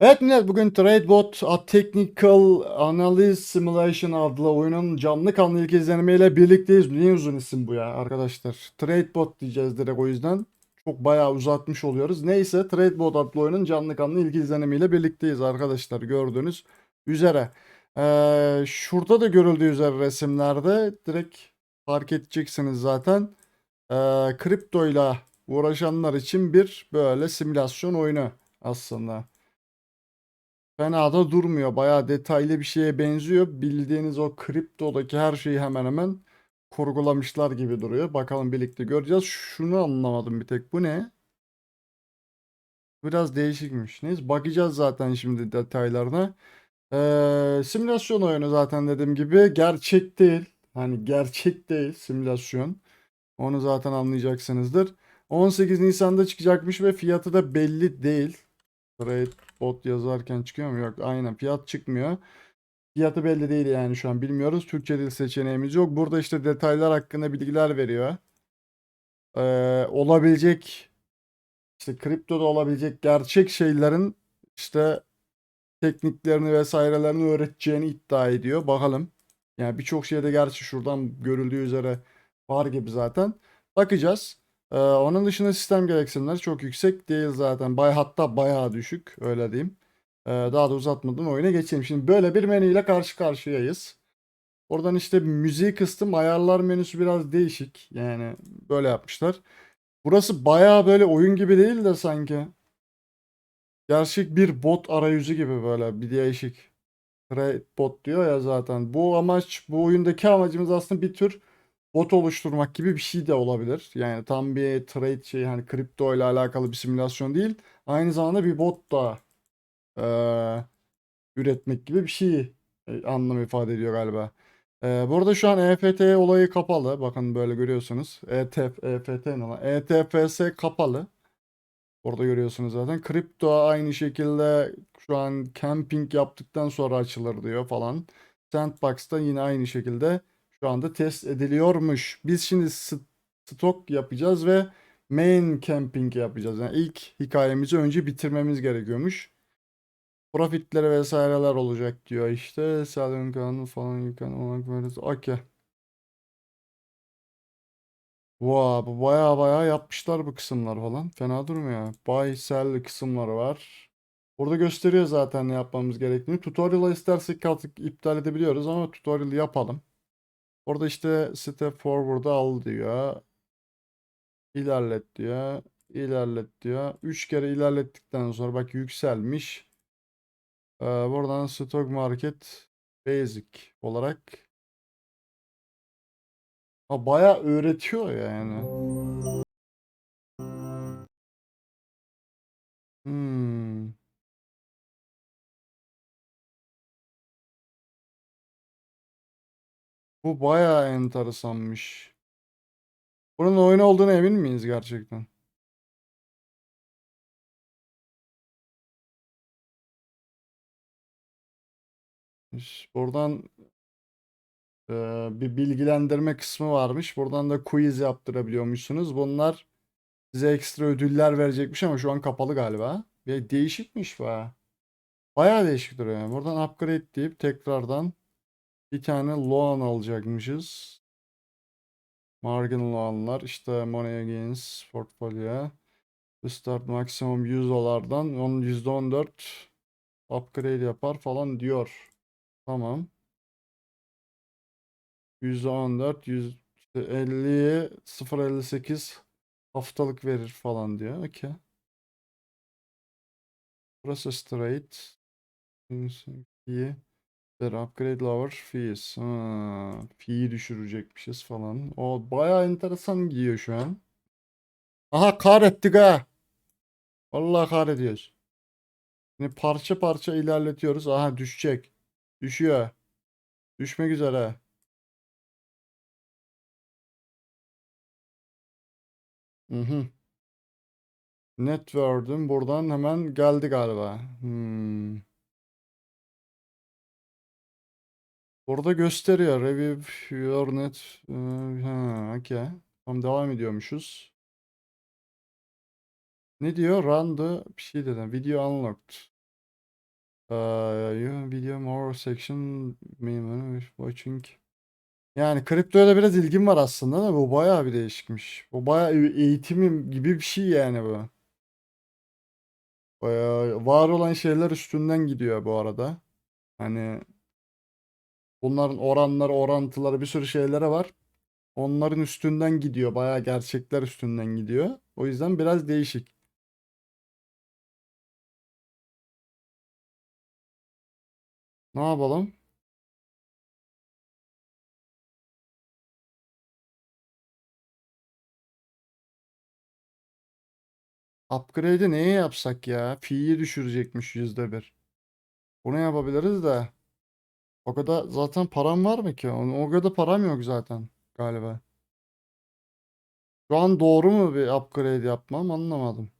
Evet millet bugün TradeBot A Technical Analysis Simulation adlı oyunun canlı kanlı ilk izlenimiyle birlikteyiz. Niye uzun isim bu ya arkadaşlar? TradeBot diyeceğiz direkt o yüzden. Çok bayağı uzatmış oluyoruz. Neyse TradeBot adlı oyunun canlı kanlı ilk izlenimiyle birlikteyiz arkadaşlar gördüğünüz üzere. Ee, şurada da görüldüğü üzere resimlerde direkt fark edeceksiniz zaten. Ee, kriptoyla uğraşanlar için bir böyle simülasyon oyunu aslında. Fena da durmuyor. Bayağı detaylı bir şeye benziyor. Bildiğiniz o kriptodaki her şeyi hemen hemen kurgulamışlar gibi duruyor. Bakalım birlikte göreceğiz. Şunu anlamadım bir tek. Bu ne? Biraz değişikmiş. Neyse bakacağız zaten şimdi detaylarına. Ee, simülasyon oyunu zaten dediğim gibi gerçek değil. Hani gerçek değil simülasyon. Onu zaten anlayacaksınızdır. 18 Nisan'da çıkacakmış ve fiyatı da belli değil. Trade bot yazarken çıkıyor mu? Yok aynen fiyat çıkmıyor. Fiyatı belli değil yani şu an bilmiyoruz. Türkçe dil seçeneğimiz yok. Burada işte detaylar hakkında bilgiler veriyor. Ee, olabilecek işte kriptoda olabilecek gerçek şeylerin işte tekniklerini vesairelerini öğreteceğini iddia ediyor. Bakalım. Yani birçok şeyde gerçi şuradan görüldüğü üzere var gibi zaten. Bakacağız. Ee, onun dışında sistem gereksinimleri çok yüksek değil zaten. Bay, hatta bayağı düşük öyle diyeyim. Ee, daha da uzatmadan oyuna geçelim. Şimdi böyle bir menüyle karşı karşıyayız. Oradan işte müziği kıstım. Ayarlar menüsü biraz değişik. Yani böyle yapmışlar. Burası bayağı böyle oyun gibi değil de sanki. Gerçek bir bot arayüzü gibi böyle bir değişik. Bot diyor ya zaten. Bu amaç, bu oyundaki amacımız aslında bir tür bot oluşturmak gibi bir şey de olabilir. Yani tam bir trade şey hani kripto ile alakalı bir simülasyon değil. Aynı zamanda bir bot da eee, üretmek gibi bir şey e, anlam ifade ediyor galiba. Eee bu arada şu an EFT olayı kapalı. Bakın böyle görüyorsunuz. ETF, EFT ne lan? ETFS kapalı. Orada görüyorsunuz zaten. Kripto aynı şekilde şu an camping yaptıktan sonra açılır diyor falan. Sandbox'ta yine aynı şekilde şu anda test ediliyormuş. Biz şimdi st- stok yapacağız ve main camping yapacağız. Yani ilk hikayemizi önce bitirmemiz gerekiyormuş. Profitleri vesaireler olacak diyor işte. Selling kanunu falan yıkan olmak böyle. Okey. Vay bu baya baya yapmışlar bu kısımlar falan. Fena durmuyor. Buy sell kısımları var. Burada gösteriyor zaten ne yapmamız gerektiğini. Tutorial'ı istersek artık iptal edebiliyoruz ama tutorial yapalım. Orada işte step forward'ı al diyor. İlerlet diyor. İlerlet diyor. 3 kere ilerlettikten sonra bak yükselmiş. Ee, buradan stock market basic olarak ha, bayağı öğretiyor yani. Hmm. Bu bayağı enteresanmış. Bunun oyun olduğuna emin miyiz gerçekten? Buradan e, bir bilgilendirme kısmı varmış. Buradan da quiz yaptırabiliyormuşsunuz. Bunlar size ekstra ödüller verecekmiş ama şu an kapalı galiba. Ve değişikmiş bu. Bayağı değişik duruyor. yani. Buradan upgrade deyip tekrardan bir tane loan alacakmışız. Margin loanlar işte money against portfolio. Start maksimum 100 dolardan onun %14 upgrade yapar falan diyor. Tamam. %14 100 işte 50'ye 0.58 haftalık verir falan diyor. Okey. Process rate iyi. Bir upgrade lower fees. Ha, fee düşürecekmişiz falan. O bayağı enteresan giyiyor şu an. Aha kahrettik ha. Vallahi kahrediyoruz. Şimdi parça parça ilerletiyoruz. Aha düşecek. Düşüyor. Düşmek üzere. Hı hı. Net buradan hemen geldi galiba. Hmm. Burada gösteriyor. Review your net. Ee, Ha, okey. Tamam devam ediyormuşuz. Ne diyor? Run the bir şey dedim. Video unlocked. Uh, video more section minimum watching. Yani kriptoya da biraz ilgim var aslında da bu bayağı bir değişikmiş. Bu bayağı e- eğitimim gibi bir şey yani bu. Bayağı var olan şeyler üstünden gidiyor bu arada. Hani bunların oranları, orantıları bir sürü şeylere var. Onların üstünden gidiyor. Bayağı gerçekler üstünden gidiyor. O yüzden biraz değişik. Ne yapalım? Upgrade'i neye yapsak ya? Fi'yi düşürecekmiş yüzde bir. Bunu yapabiliriz de. O kadar zaten param var mı ki? O kadar param yok zaten galiba. Şu an doğru mu bir upgrade yapmam anlamadım.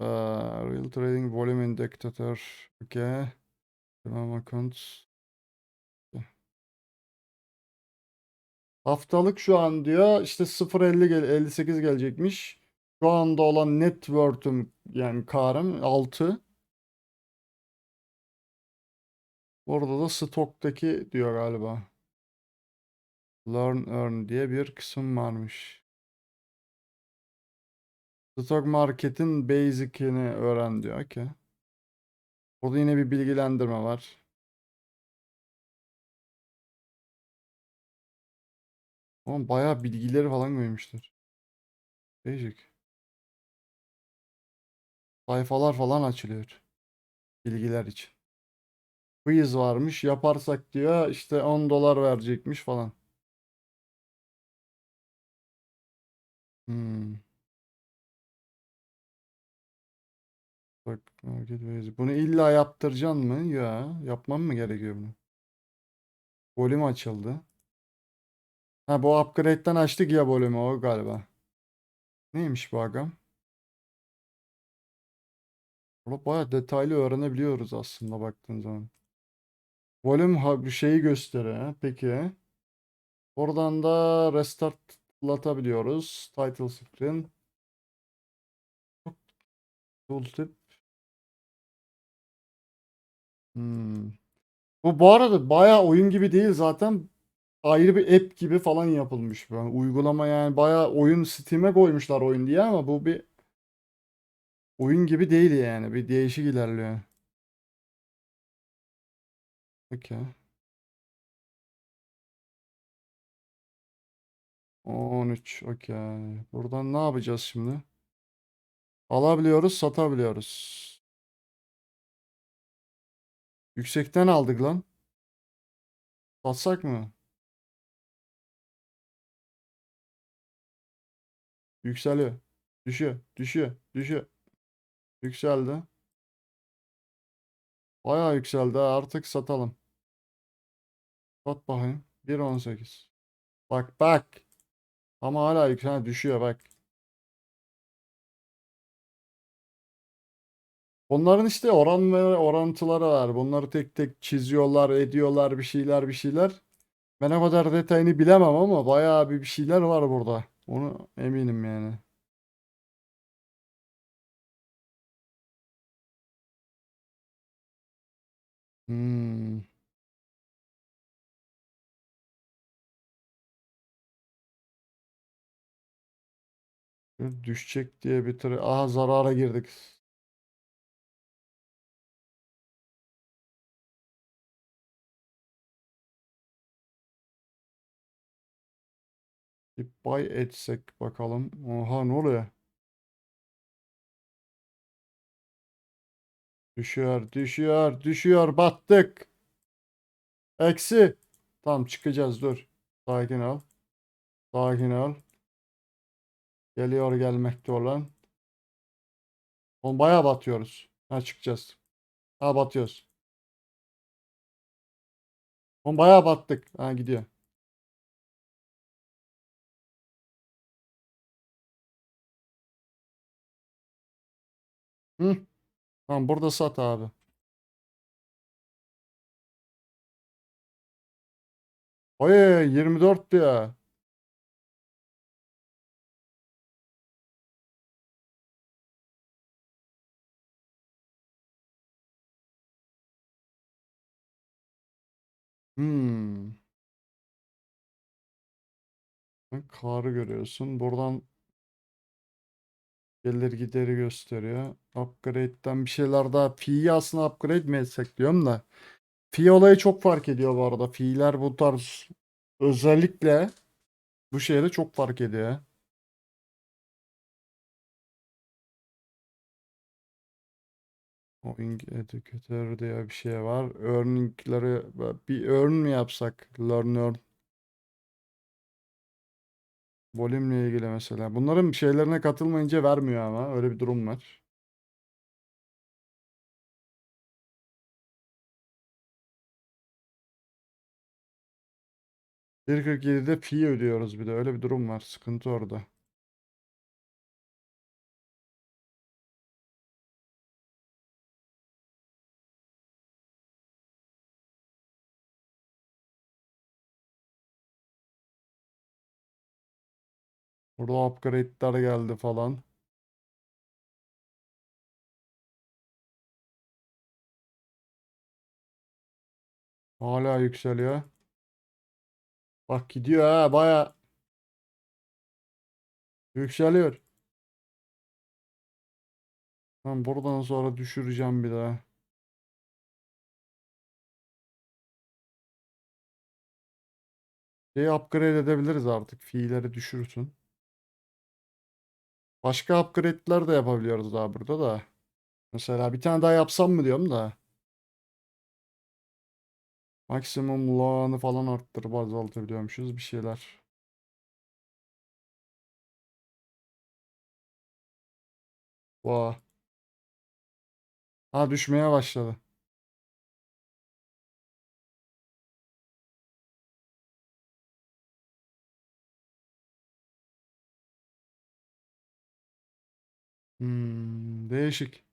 Ee, Real Trading Volume Indicator. Okay. Tamam accounts. Haftalık şu an diyor işte 0.50 gel 58 gelecekmiş. Şu anda olan net worth'üm yani karım 6. Orada da stoktaki diyor galiba. Learn Earn diye bir kısım varmış. Stock market'in basic'ini öğren diyor ki. Burada yine bir bilgilendirme var. Ama bayağı bilgileri falan koymuşlar. Değişik. Sayfalar falan açılıyor. Bilgiler için. Quiz varmış. Yaparsak diyor işte 10 dolar verecekmiş falan. Hmm. Bak. Bunu illa yaptıracaksın mı? Ya, yapmam mı gerekiyor bunu? Volüm açıldı. Ha bu upgrade'den açtık ya volümü o galiba. Neymiş bu agam? Burada bayağı detaylı öğrenebiliyoruz aslında baktığın zaman. Volüm ha şeyi gösteriyor. ha. Peki. Oradan da restartlatabiliyoruz. Title screen. Tooltip. Hmm. Bu bu arada bayağı oyun gibi değil zaten. Ayrı bir app gibi falan yapılmış. Yani uygulama yani bayağı oyun Steam'e koymuşlar oyun diye ama bu bir oyun gibi değil yani. Bir değişik ilerliyor. Okey. 13. Okey. Buradan ne yapacağız şimdi? Alabiliyoruz, satabiliyoruz. Yüksekten aldık lan. Satsak mı? Yükseliyor. Düşüyor, düşüyor, düşüyor. Yükseldi. Bayağı yükseldi. Artık satalım. Sat bakayım. 1.18. Bak bak. Ama hala yüksel düşüyor bak. Onların işte oran ve orantıları var. Bunları tek tek çiziyorlar, ediyorlar bir şeyler bir şeyler. Ben o kadar detayını bilemem ama bayağı bir bir şeyler var burada. Onu eminim yani. Hmm. Düşecek diye bir Aha zarara girdik. Bir buy etsek bakalım. Oha ne oluyor? Düşüyor, düşüyor, düşüyor. Battık. Eksi. Tamam çıkacağız dur. Sakin ol. Sakin ol. Geliyor gelmekte olan. Oğlum bayağı batıyoruz. Ha çıkacağız. Ha batıyoruz. Oğlum bayağı battık. Ha gidiyor. Hı. Tamam burada sat abi. Oy 24 ya. Hmm. Karı görüyorsun. Buradan gelir gideri gösteriyor. Upgrade'den bir şeyler daha. Fi'yi aslında upgrade mi etsek diyorum da. Fi olayı çok fark ediyor bu arada. Fi'ler bu tarz özellikle bu şeyde çok fark ediyor. Owing Educator diye bir şey var. Earning'leri bir earn mi yapsak? Learn earn. Volümle ilgili mesela. Bunların şeylerine katılmayınca vermiyor ama. Öyle bir durum var. de fee ödüyoruz bir de. Öyle bir durum var. Sıkıntı orada. Burada upgrade'ler geldi falan. Hala yükseliyor. Bak gidiyor ha baya yükseliyor. Ben buradan sonra düşüreceğim bir daha. Şeyi upgrade edebiliriz artık. Fiilleri düşürsün. Başka upgrade'ler de yapabiliyoruz daha burada da. Mesela bir tane daha yapsam mı diyorum da. Maksimum lağını falan arttırıp azaltabiliyormuşuz bir şeyler. Vah. Ha düşmeye başladı. Hmm, değişik.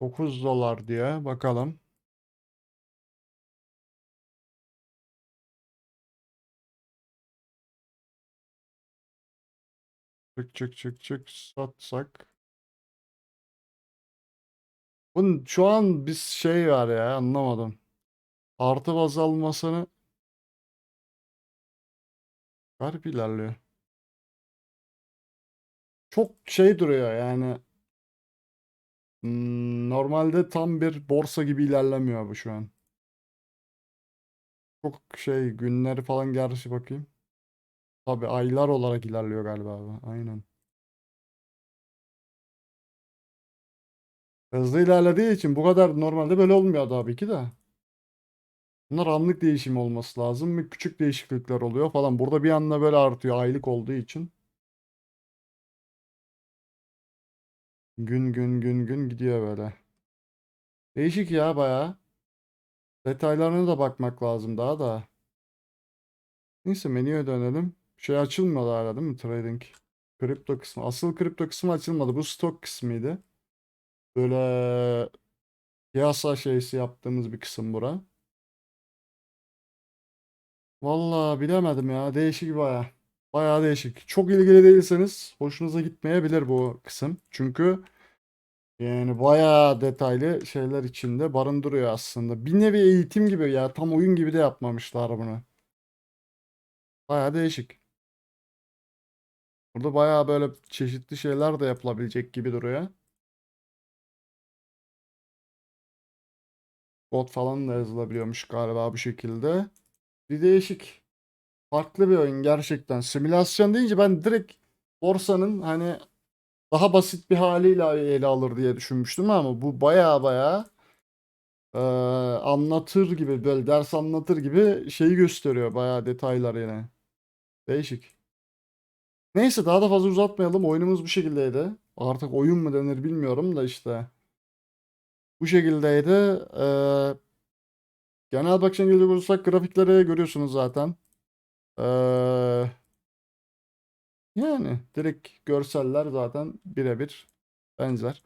Dokuz dolar diye bakalım. Çık çık çık çık satsak. Bunun şu an biz şey var ya anlamadım. Artı baz almasını garip ilerliyor. Çok şey duruyor yani. Hmm, normalde tam bir borsa gibi ilerlemiyor bu şu an. Çok şey günleri falan gerçi bakayım. Tabii aylar olarak ilerliyor galiba abi. Aynen. Hızlı ilerlediği için bu kadar normalde böyle olmuyor tabii ki de. Bunlar anlık değişim olması lazım ve küçük değişiklikler oluyor falan. Burada bir anda böyle artıyor aylık olduğu için. Gün gün gün gün gidiyor böyle. Değişik ya bayağı. Detaylarına da bakmak lazım daha da. Neyse menüye dönelim. Şey açılmadı hala değil mi? Trading. Kripto kısmı. Asıl kripto kısmı açılmadı. Bu stok kısmıydı. Böyle piyasa şeysi yaptığımız bir kısım bura. Vallahi bilemedim ya. Değişik baya. Bayağı değişik. Çok ilgili değilseniz hoşunuza gitmeyebilir bu kısım. Çünkü yani bayağı detaylı şeyler içinde barındırıyor aslında. Bir nevi eğitim gibi ya. Tam oyun gibi de yapmamışlar bunu. Bayağı değişik. Burada bayağı böyle çeşitli şeyler de yapılabilecek gibi duruyor. Bot falan da yazılabiliyormuş galiba bu şekilde. Bir değişik. Farklı bir oyun gerçekten. Simülasyon deyince ben direkt borsanın hani daha basit bir haliyle ele alır diye düşünmüştüm ama bu baya baya e, anlatır gibi böyle ders anlatır gibi şeyi gösteriyor baya detaylar yine. Değişik. Neyse daha da fazla uzatmayalım. Oyunumuz bu şekildeydi. Artık oyun mu denir bilmiyorum da işte. Bu şekildeydi. Ee, genel bakışına gelecek olursak grafikleri görüyorsunuz zaten. Ee, yani direkt görseller zaten birebir benzer.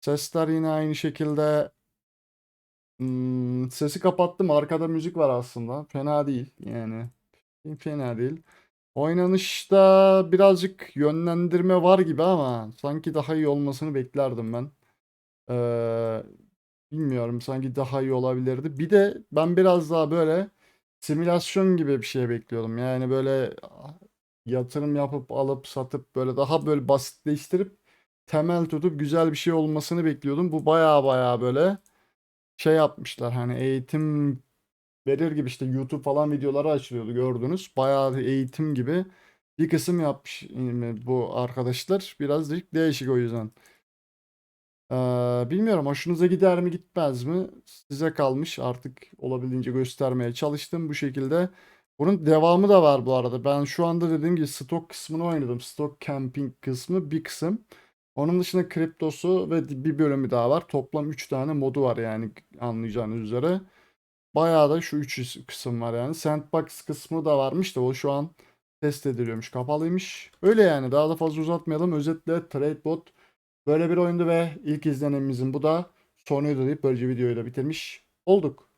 Sesler yine aynı şekilde Hmm, sesi kapattım. Arkada müzik var aslında. Fena değil yani. Fena değil. Oynanışta birazcık yönlendirme var gibi ama sanki daha iyi olmasını beklerdim ben. Ee, bilmiyorum sanki daha iyi olabilirdi. Bir de ben biraz daha böyle simülasyon gibi bir şey bekliyordum. Yani böyle ah, yatırım yapıp alıp satıp böyle daha böyle basitleştirip temel tutup güzel bir şey olmasını bekliyordum. Bu baya baya böyle şey yapmışlar hani eğitim verir gibi işte YouTube falan videoları açılıyordu gördünüz. Bayağı eğitim gibi bir kısım yapmış bu arkadaşlar. Biraz değişik o yüzden. Ee, bilmiyorum hoşunuza gider mi gitmez mi? Size kalmış artık olabildiğince göstermeye çalıştım bu şekilde. Bunun devamı da var bu arada. Ben şu anda dediğim gibi stok kısmını oynadım. Stok camping kısmı bir kısım. Onun dışında kriptosu ve bir bölümü daha var. Toplam 3 tane modu var yani anlayacağınız üzere. Bayağı da şu 3 kısım var yani. Sandbox kısmı da varmış da o şu an test ediliyormuş. Kapalıymış. Öyle yani daha da fazla uzatmayalım. Özetle TradeBot böyle bir oyundu ve ilk izlenimimizin bu da sonuydu deyip böylece videoyu da bitirmiş olduk.